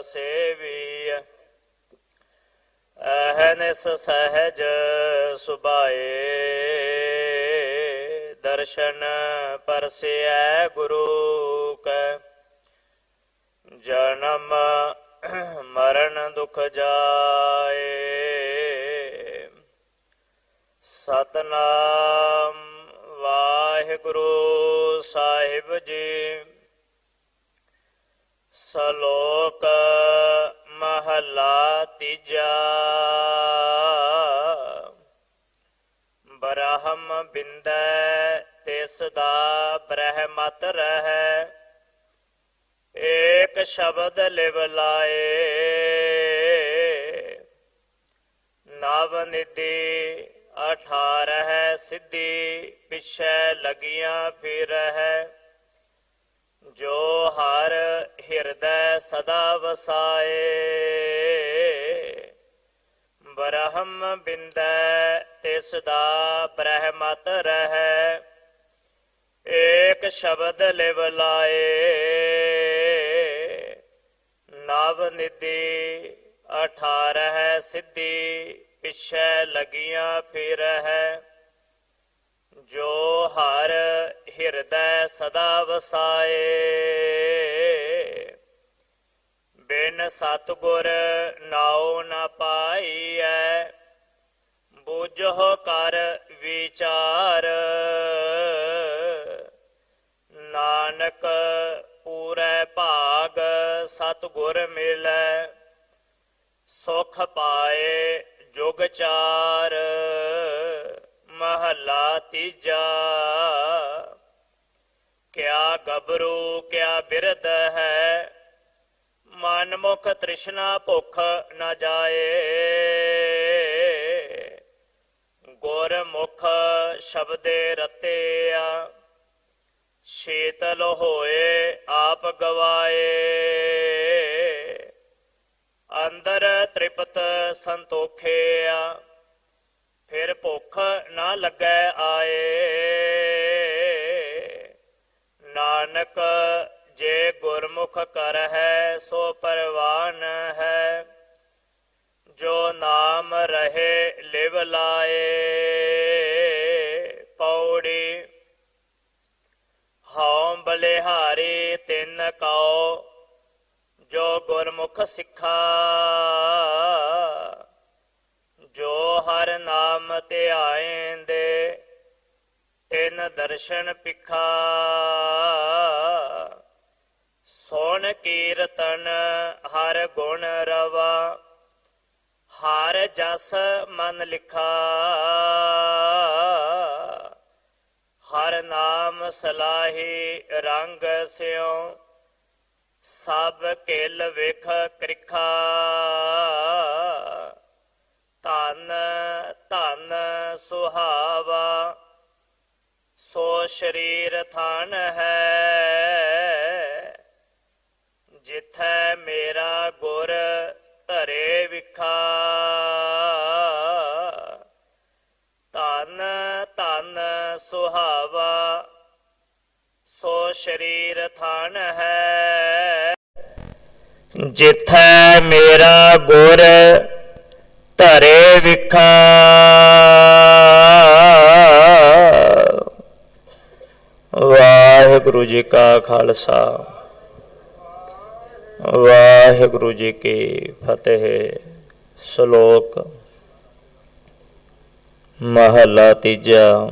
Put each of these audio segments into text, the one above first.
ਸੇਵੀ ਅਹਨਿਸ ਸਹਜ ਸੁਭਾਏ। ਦਰਸ਼ਨ ਪਰਸਿਐ ਗੁਰੂ ਕੈ। ਜਨਮ ਮਰਨ ਦੁਖ ਜਾਏ। ਸਤਨਾਮ ਵਾਹਿਗੁਰੂ ਸਾਹਿਬ ਜੀ। ਸਲੋਕ ਮਹਲਾ ਤੀਜਾ। ਬ੍ਰਹਮ ਬਿੰਦੈ, ਤਿਸ ਦਾ ਬ੍ਰਹਮਤ ਰਹੈ। ਏਕ ਸ਼ਬਦ ਲਿਵ ਲਾਏ। ਨਵ ਨਿਧੀ ਅਠਾਰਹ ਸਿੱਧੀ, ਪਿਛੈ ਲਗੀਆਂ ਫਿਰ ਹੈ ਜੋ ਹਰ ਹਿਰਦੈ ਸਦਾ ਵਸਾਏ। ਬ੍ਰਹਮ ਬਿੰਦੈ, ਤਿਸ ਦਾ ਬ੍ਰਹਮਤ ਰਹੈ। ਏਕ ਸ਼ਬਦ ਲਿਵ ਲਾਏ। ਨਵ ਨਿਧੀ ਅਠਾਰਹ ਸਿੱਧੀ, ਪਿਛੈ ਲਗੀਆਂ ਫਿਰ ਹੈ ਜੋ ਹਰ ਹਿਰਦੈ ਸਦਾ ਵਸਾਏ। ਬਿਨ ਸਤਗੁਰ ਨਾਉ ਨ ਪਾਈਐ ਬੁਝੋ ਕਰ ਵਿਚਾਰ। ਨਾਨਕ ਪੂਰੇ ਭਾਗ ਸਤਗੁਰ ਮਿਲੈ, ਸੁਖ ਪਾਏ ਜੁਗ ਚਾਰ, ਮਹਲਾ ਤੀਜਾ। ਕਿਆ ਗਬਰੂ ਕਿਆ ਬਿਰਧ ਹੈ ਮਨ ਮੁਖ ਤ੍ਰਿਸ਼ਨਾ ਭੁਖ ਨਾ ਜਾਏ। ਗੁਰ ਮੁਖ ਸ਼ਬਦੇ ਰਤਿਆ ਸ਼ੀਤਲ ਹੋਏ ਆਪ ਗਵਾਏ। ਅੰਦਰ ਤ੍ਰਿਪਤ ਸੰਤੋਖਿਆ ਫਿਰ ਭੁੱਖ ਨਾ ਲੱਗੈ ਪਰਵਾਨ ਹੈ, ਜੋ ਨਾਮ ਰਹੇ ਲਿਵ ਲਾਏ। ਪੌੜੀ, ਹਉ ਬਲਿਹਾਰੀ ਤਿੰਨ ਕਉ, ਜੋ ਗੁਰਮੁਖ ਸਿੱਖਾ। ਜੋ ਹਰ ਨਾਮ ਧਿਆਏਂਦੇ, ਤਿੰਨ ਦਰਸ਼ਨ ਪਿਖਾ ਸੋਨ ਕੀਰਤਨ ਹਰ ਗੁਣ ਰਵਾ, ਹਰ ਜਸ ਮਨ ਲਿਖਾ। ਹਰ ਨਾਮ ਸਲਾਹੀ ਰੰਗ ਸਿਉ, ਸਭ ਕਿਲ ਵਿਖ ਕ੍ਰਿਖਾ। ਧਨ ਧਨ ਸੁਹਾਵਾ, ਸੋ ਸ਼ਰੀਰ ਥਨ ਹੈ। ਮੇਰਾ ਗੁਰ ਧਰੇ ਵਿਖਾ। ਧਨ ਧਨ ਸੁਹਾਵਾ, ਸੋ ਸ਼ਰੀਰ ਥਨ ਹੈ। ਜਿਥੈ ਮੇਰਾ ਗੁਰ ਧਰੇ ਵਿਖਾ। ਵਾਹਿਗੁਰੂ ਜੀ ਕਾ ਖਾਲਸਾ। ਵਾਹਿਗੁਰੂ ਜੀ ਕੀ ਫਤਿਹ। ਸ਼ਲੋਕ ਮਹਲਾ ਤੀਜਾ।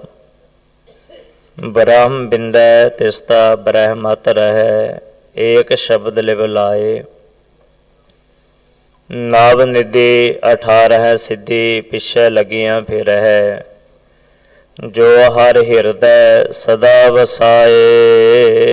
ਬ੍ਰਹਮ ਬਿੰਦੈ ਤਿਸਤਾ ਬ੍ਰਹਮਤ ਰਹੈ, ਏਕ ਸ਼ਬਦ ਲਿਵ ਲਾਏ। ਨਵ ਨਿਧੀ 18 ਸਿੱਧੀ ਪਿਛੇ ਲਗੀਆਂ ਫਿਰ ਹੈ ਜੋ ਹਰ ਹਿਰਦੈ ਸਦਾ ਵਸਾਏ।